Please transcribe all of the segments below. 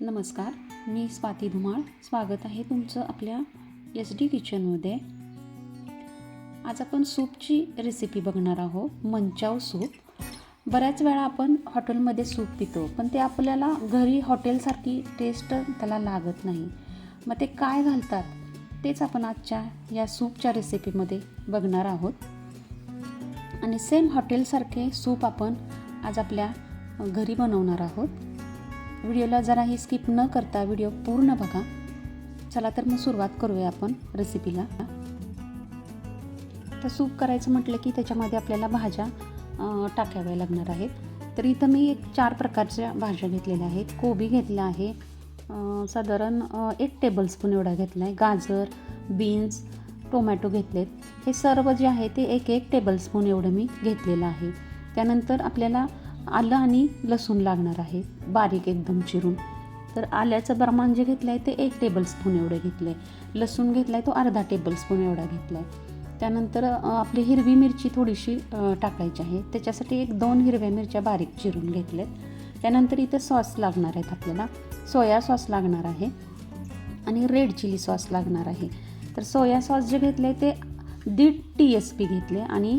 नमस्कार मी स्वाती धुमाळ. स्वागत आहे तुमचं आपल्या एस डी किचनमध्ये आज आपण सूपची रेसिपी बघणार आहोत मंचाव सूप. बऱ्याच वेळा आपण हॉटेलमध्ये सूप पितो पण ते आपल्याला घरी हॉटेलसारखी टेस्ट त्याला लागत नाही. मग ते काय घालतात तेच आपण आजच्या या सूपच्या रेसिपीमध्ये बघणार आहोत. आणि सेम हॉटेलसारखे सूप आपण आज आपल्या घरी बनवणार आहोत. व्हिडिओला जराही स्किप न करता व्हिडिओ पूर्ण बघा. चला तर मग सुरुवात करूया आपण रेसिपीला तर सूप करायचं म्हटलं की त्याच्यामध्ये आपल्याला भाज्या टाकाव्या लागणार आहेत. तर इथं मी एक चार प्रकारच्या भाज्या घेतलेल्या आहेत. कोबी घेतला आहे साधारण एक टेबलस्पून एवढा घेतला आहे. गाजर बीन्स टोमॅटो घेतलेत. हे सर्व जे आहे ते एक एक टेबलस्पून एवढं मी घेतलेलं आहे. त्यानंतर आपल्याला आलं आणि लसूण लागणार आहे बारीक एकदम चिरून. तर आल्याचं प्रमाण जे घेतलं आहे ते एक टेबलस्पून एवढं घेतलं आहे लसूण घेतला आहे तो अर्धा टेबलस्पून एवढा घेतला आहे त्यानंतर आपली हिरवी मिरची थोडीशी टाकायची आहे. त्याच्यासाठी एक दोन हिरव्या मिरच्या बारीक चिरून घेतल्यात. त्यानंतर इथं सॉस लागणार आहेत आपल्याला. सोया सॉस लागणार आहे आणि रेड चिली सॉस लागणार आहे. तर सोया सॉस जे घेतले ते दीड टी एस पी घेतले आणि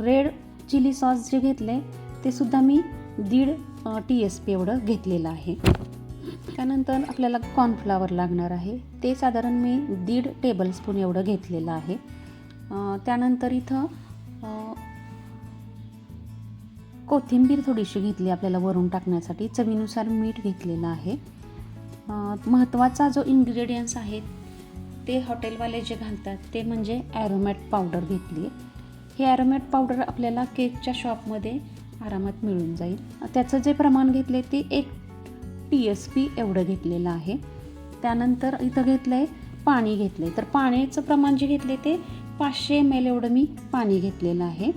रेड चिली सॉस जे घेतले ते सुद्धा मी दीड टी एस पी एवढं घेतलेलं आहे. त्यानंतर आपल्याला कॉर्नफ्लावर लागणार आहे. ते साधारण मी दीड टेबलस्पून एवढं घेतलेलं आहे. त्यानंतर इथं कोथिंबीर थोडीशी घेतली आपल्याला वरून टाकण्यासाठी. चवीनुसार मीठ घेतलेलं आहे. महत्त्वाचा जो इन्ग्रेडियंट्स आहेत ते हॉटेलवाले जे घालतात ते म्हणजे ॲरोमॅट पावडर घेतली. हे ॲरोमॅट पावडर आपल्याला केकच्या शॉपमध्ये आरामात मिळून जाईल. त्याचं जे प्रमाण घेतले ते एक टी एस पी एवढं घेतलेलं आहे. त्यानंतर इथं घेतलं आहे पाणी घेतलं आहे तर पाण्याचं प्रमाण जे घेतले ते पाचशे एम एल एवढं मी पाणी घेतलेलं आहे.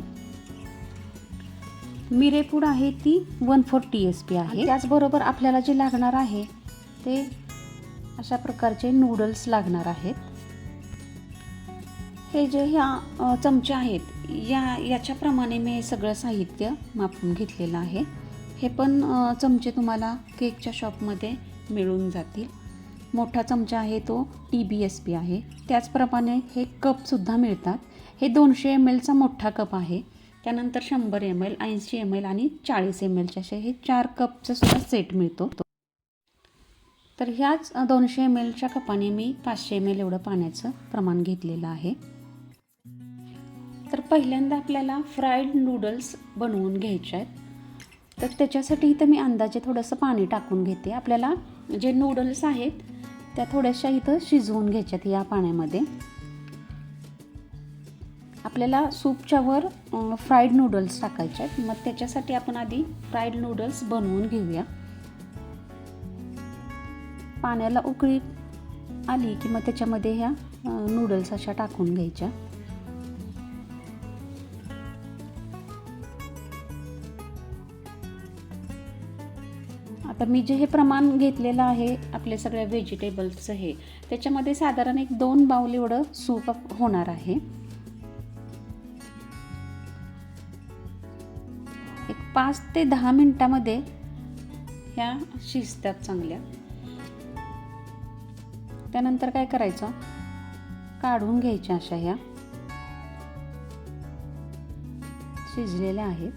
मिरेपूड आहे ती one four T S P आहे. त्याचबरोबर आपल्याला जे लागणार आहे ते अशा प्रकारचे नूडल्स लागणार आहेत. हे जे ह्या चमचे आहेत या याच्याप्रमाणे मी हे सगळं साहित्य मापून घेतलेलं आहे. हे पण चमचे तुम्हाला केकच्या शॉपमध्ये मिळून जातील. मोठा चमचा आहे तो टी बी एस पी आहे. त्याचप्रमाणे हे कपसुद्धा मिळतात. हे दोनशे एम एलचा मोठा कप आहे. त्यानंतर शंभर एम एल ऐंशी एम एल आणि चाळीस एम एलचे असे हे चार कपचा सुद्धा सेट मिळतो. तर ह्याच दोनशे एम एलच्या कपाने मी पाचशे एम एल एवढं पाण्याचं प्रमाण घेतलेलं आहे. तर पहिल्यांदा आपल्याला फ्राईड नूडल्स बनवून घ्यायचे आहेत. तर त्याच्यासाठी इथं मी अंदाजे थोडंसं पाणी टाकून घेते. आपल्याला जे नूडल्स आहेत त्या थोड्याशा इथं शिजवून घ्यायच्यात या पाण्यामध्ये. आपल्याला सूपच्या वर फ्राईड नूडल्स टाकायचे आहेत. मग त्याच्यासाठी आपण आधी फ्राईड नूडल्स बनवून घेऊया. पाण्याला उकळी आली की मग त्याच्यामध्ये ह्या नूडल्स अशा टाकून घ्यायच्या. आता मी जे हे प्रमाण घेतलेलं आहे आपले सगळ्या व्हेजिटेबल्सचं हे त्याच्यामध्ये साधारण एक दोन बाऊल एवढं सूप होणार आहे. एक पाच ते दहा मिनिटामध्ये ह्या शिजतात चांगल्या. त्यानंतर काय करायचं? काढून घ्यायच्या अशा ह्या. शिजलेल्या आहेत.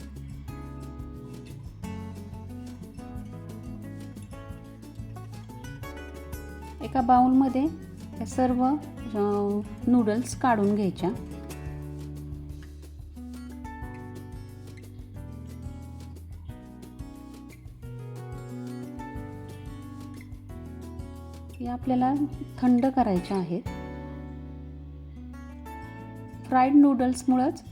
एका बाउलमध्ये त्या सर्व नूडल्स काढून घ्यायच्या. या आपल्याला थंड करायच्या आहेत. फ्राईड नूडल्समुळंच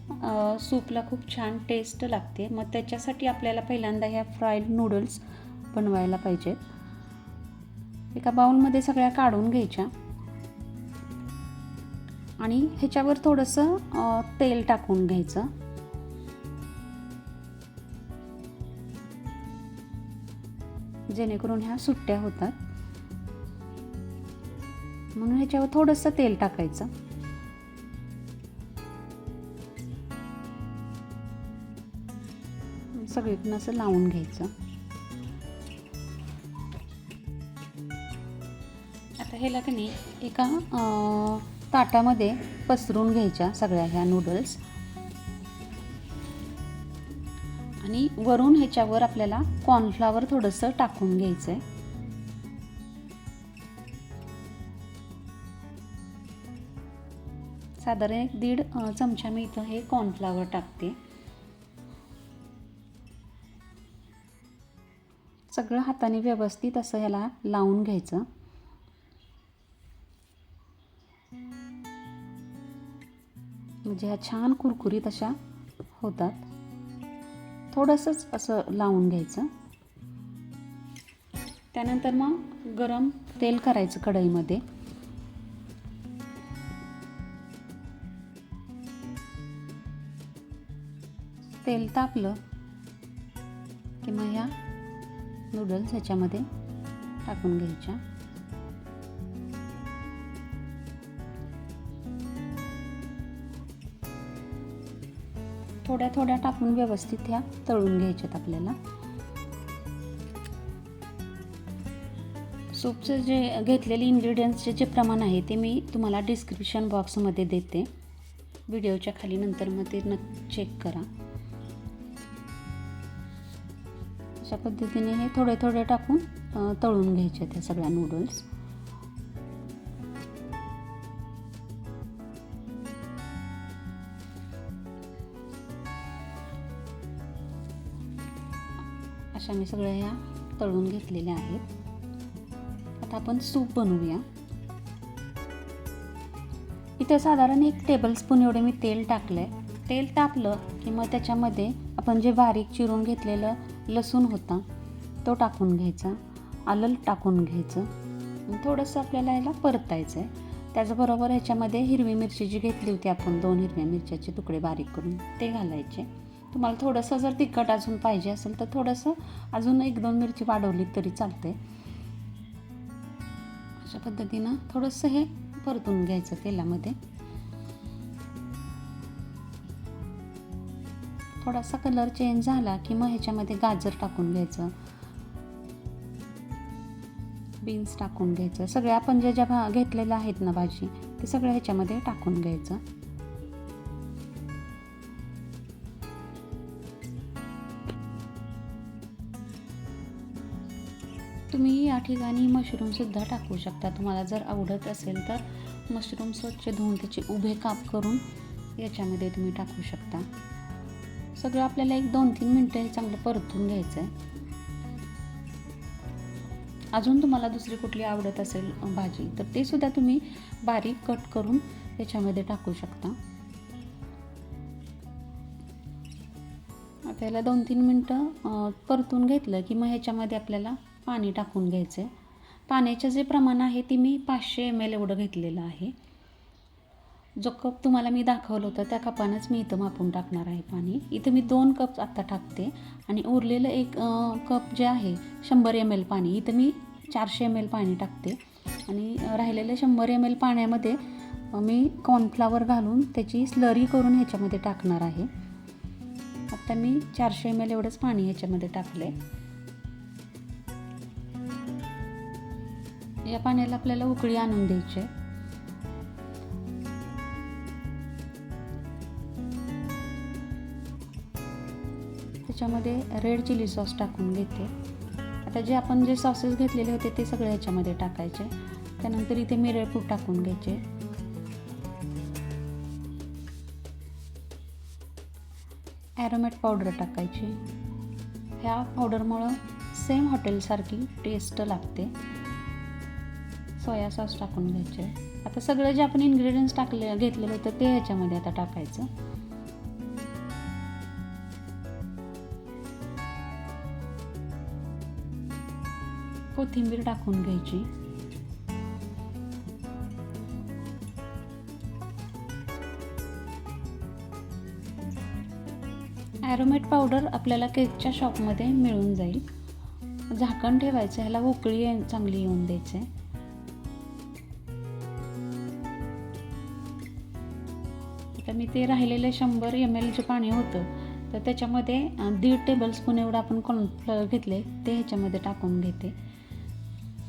सूपला खूप छान टेस्ट लागते. मग त्याच्यासाठी आपल्याला पहिल्यांदा ह्या फ्राईड नूडल्स बनवायला पाहिजेत. एका बाउलमध्ये सगळ्या काढून घ्यायच्या. आणि ह्याच्यावर थोडंसं तेल टाकून घ्यायचं. जेणेकरून ह्या सुट्ट्या होतात. म्हणून ह्याच्यावर थोडंसं तेल टाकायचं. सगळीकडनं असं लावून घ्यायचं. ह्याला की नाही एका ताटामध्ये पसरून घ्यायच्या सगळ्या ह्या नूडल्स आणि वरून ह्याच्यावर आपल्याला कॉर्नफ्लावर थोडंसं टाकून घ्यायचं आहे साधारण एक दीड चमचा मी इथं हे कॉर्नफ्लावर टाकते. सगळं हाताने व्यवस्थित असं ह्याला लावून घ्यायचं. म्हणजे ह्या छान कुरकुरीत अशा होतात. थोडंसंच असं लावून घ्यायचं. त्यानंतर मग गरम तेल करायचं कढईमध्ये. तेल तापलं की मग ह्या नूडल्स ह्याच्यामध्ये टाकून घ्यायच्या. थोड्या थोड्या टाकून व्यवस्थित ह्या तळून घ्यायच्यात आपल्याला. सूपचं जे घेतलेले इन्ग्रेडियंट्सचे जे प्रमाण आहे ते मी तुम्हाला डिस्क्रिप्शन बॉक्समध्ये देते. व्हिडिओच्या खाली नंतर मग ते न चेक करा. अशा पद्धतीने हे थोडे थोडे टाकून तळून घ्यायचे त्या सगळ्या नूडल्स अशा मी सगळ्या ह्या तळून घेतलेल्या आहेत. आता आपण सूप बनवूया. इथे साधारण एक टेबलस्पून एवढे मी तेल टाकलं आहे तेल तापलं की मग त्याच्यामध्ये आपण जे बारीक चिरून घेतलेलं लसूण होता तो टाकून घ्यायचा. आलं टाकून घ्यायचं. थोडंसं आपल्याला याला परतायचं आहे त्याचबरोबर ह्याच्यामध्ये हिरवी मिरची जी घेतली होती आपण दोन हिरव्या मिरच्याचे तुकडे बारीक करून ते घालायचे. तुम्हाला थोडंसं जर तिखट अजून पाहिजे असेल तर थोडंसं अजून एक दोन मिरची वाढवली तरी चालते. अशा पद्धतीनं थोडंसं हे परतून घ्यायचं तेलामध्ये. थोडासा कलर चेंज झाला की मग ह्याच्यामध्ये गाजर टाकून घ्यायचं. बीन्स टाकून घ्यायचं. सगळ्या आपण ज्या ज्या भा घेतलेल्या आहेत ना भाजी ते सगळं ह्याच्यामध्ये टाकून घ्यायचं. तुम्ही या ठिकाणी मशरूमसुद्धा टाकू शकता. तुम्हाला जर आवडत असेल तर मशरूम स्वच्छ धुवून त्याचे उभे काप करून याच्यामध्ये तुम्ही टाकू शकता. सगळं आपल्याला एक दोन तीन मिनटं हे चांगलं परतून घ्यायचं आहे अजून तुम्हाला दुसरी कुठली आवडत असेल भाजी तर ते सुद्धा तुम्ही बारीक कट करून त्याच्यामध्ये टाकू शकता. आपल्याला दोन तीन मिनटं परतून घेतलं की मग ह्याच्यामध्ये आपल्याला पाणी टाकून घ्यायचं आहे पाण्याचं जे प्रमाण आहे ते मी पाचशे एम एल एवढं घेतलेलं आहे. जो कप तुम्हाला मी दाखवलं होतं त्या कपानंच मी इथं मापून टाकणार आहे पाणी. इथं मी दोन कप आत्ता टाकते आणि उरलेलं एक कप जे आहे शंभर एम एल पाणी इथं मी चारशे एम एल पाणी टाकते. आणि राहिलेलं शंभर एम एल पाण्यामध्ये मी कॉर्नफ्लावर घालून त्याची स्लरी करून ह्याच्यामध्ये टाकणार आहे. आत्ता मी चारशे एम एल एवढंच पाणी ह्याच्यामध्ये टाकलं आहे या पाण्याला आपल्याला उकळी आणून द्यायची आहे. त्याच्यामध्ये रेड चिली सॉस टाकून घेते. आता जे आपण जे सॉसेस घेतलेले होते ते सगळे ह्याच्यामध्ये टाकायचे. त्यानंतर इथे मिरळपूड टाकून घ्यायचे. ॲरोमॅट पावडर टाकायची. ह्या पावडरमुळं सेम हॉटेलसारखी टेस्ट लागते. सोया सॉस टाकून घ्यायचे. आता सगळं जे आपण इन्ग्रेडियंट्स टाकले घेतलेलं होतं ते ह्याच्यामध्ये आता टाकायचं. कोथिंबीर टाकून घ्यायची. ॲरोमेट पावडर आपल्याला केकच्या शॉपमध्ये मिळून जाईल. झाकण ठेवायचं ह्याला उकळी चांगली येऊन द्यायचे. तर मी ते राहिलेले शंभर एम एल जे पाणी होतं तर त्याच्यामध्ये दीड दीड टेबलस्पून एवढं आपण कॉर्नफ्लॉवर घेतले ते ह्याच्यामध्ये टाकून घेते.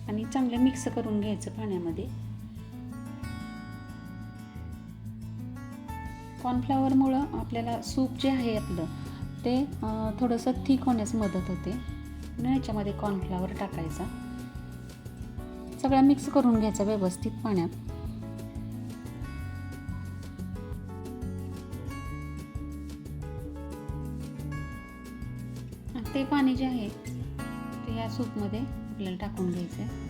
आणि चांगलं मिक्स करून घ्यायचं पाण्यामध्ये. कॉर्नफ्लॉवरमुळं आपल्याला सूप जे आहे आपलं ते थोडंसं थिक होण्यास मदत होते. आणि ह्याच्यामध्ये कॉर्नफ्लॉवर टाकायचा. सगळं मिक्स करून घ्यायचं व्यवस्थित पाण्यात. ते पाणी जे आहे ते या सूपमध्ये आपल्याला टाकून घ्यायचं आहे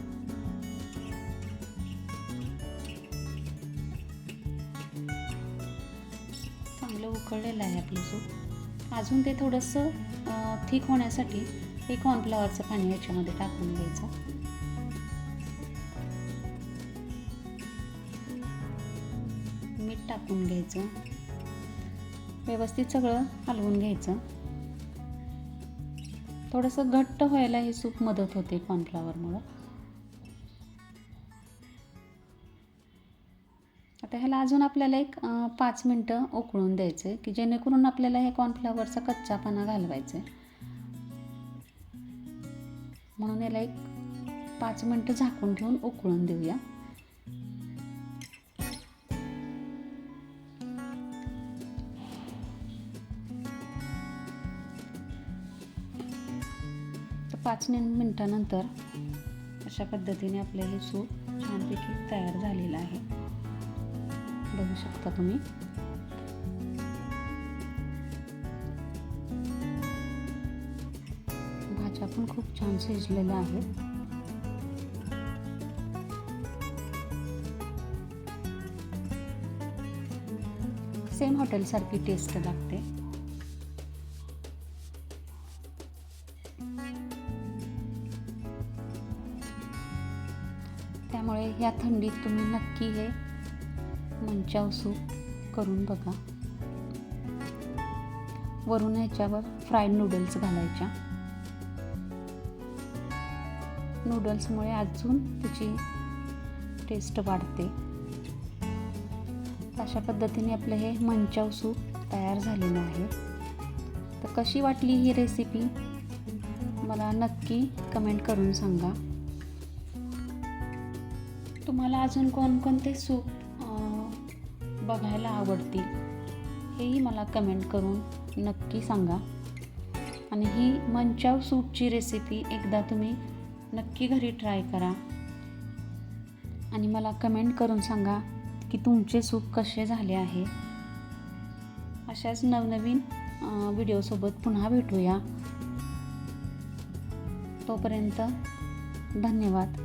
चांगलं उकळलेलं आहे आपलं सूप. अजून ते थोडंसं थिक होण्यासाठी हे कॉर्नफ्लॉवरचं पाणी याच्यामध्ये टाकून घ्यायचं. मीठ टाकून घ्यायचं. व्यवस्थित सगळं हलवून घ्यायचं. थोडंसं घट्ट व्हायला हे सूप मदत होते कॉर्नफ्लॉवरमुळं आता ह्याला अजून आपल्याला एक पाच मिनटं उकळून द्यायचं आहे की जेणेकरून आपल्याला हे कॉर्नफ्लॉवरचा कच्चापणा घालवायचा आहे म्हणून याला एक पाच मिनटं झाकून ठेवून उकळून देऊया. पाच मिनटानंतर अशा पद्धतीने आपलं हे सूप छानपैकी तयार झालेलं आहे. बघू शकता तुम्ही. भाज्या पण खूप छान शिजलेल्या आहेत. सेम हॉटेलसारखी टेस्ट लागते. या थंडीत तुम्ही नक्की हे मंचाव सूप करून बघा. वरून ह्याच्यावर फ्राईड नूडल्स घालायच्या. नूडल्समुळे अजून त्याची टेस्ट वाढते. अशा पद्धतीने आपलं हे मंचाव सूप तयार झालेलं आहे. तर कशी वाटली ही रेसिपी मला नक्की कमेंट करून सांगा. तुम्हाला अजून कोणकोणते सूप बघायला आवडतील हेही मला कमेंट करून नक्की सांगा. आणि ही मंचाव सूपची रेसिपी एकदा तुम्ही नक्की घरी ट्राय करा. आणि मला कमेंट करून सांगा की तुमचे सूप कसे झाले आहे. अशाच नवनवीन व्हिडिओसोबत पुन्हा भेटूया. तोपर्यंत धन्यवाद.